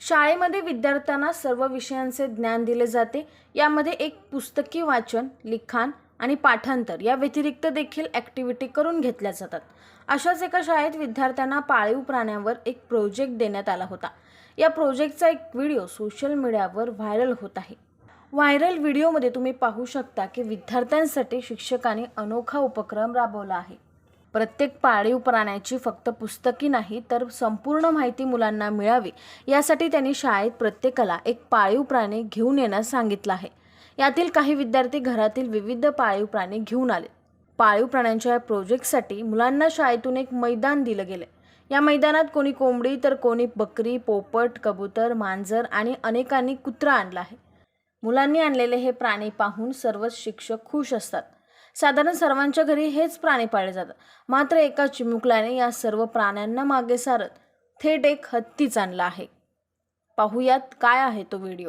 शाळेमध्ये विद्यार्थ्यांना सर्व विषयांचे ज्ञान दिले जाते. यामध्ये एक पुस्तकी वाचन लिखाण आणि पाठांतर या व्यतिरिक्त देखील ॲक्टिव्हिटी करून घेतल्या जातात. अशाच एका शाळेत विद्यार्थ्यांना पाळीव प्राण्यांवर एक प्रोजेक्ट देण्यात आला होता. या प्रोजेक्टचा एक व्हिडिओ सोशल मीडियावर व्हायरल होत आहे. व्हायरल व्हिडिओमध्ये तुम्ही पाहू शकता की विद्यार्थ्यांसाठी शिक्षकांनी अनोखा उपक्रम राबवला आहे. प्रत्येक पाळीव प्राण्याची फक्त पुस्तकी नाही तर संपूर्ण माहिती मुलांना मिळावी यासाठी त्यांनी शाळेत प्रत्येकाला एक पाळीव प्राणी घेऊन येण्यास सांगितलं आहे. यातील काही विद्यार्थी घरातील विविध पाळीव प्राणी घेऊन आले. पाळीव प्राण्यांच्या या प्रोजेक्टसाठी मुलांना शाळेतून एक मैदान दिलं गेलं या मैदानात कोणी कोंबडी तर कोणी बकरी पोपट कबूतर मांजर आणि अनेकांनी कुत्रा आणला आहे. मुलांनी आणलेले हे प्राणी पाहून सर्वच शिक्षक खुश असतात. साधारण सर्वांच्या घरी हेच प्राणी पाळले जातात. मात्र एका चिमुकल्याने या सर्व प्राण्यांना मागे सारत थेट एक हत्तीच आणला आहे. पाहूयात काय आहे तो व्हिडिओ.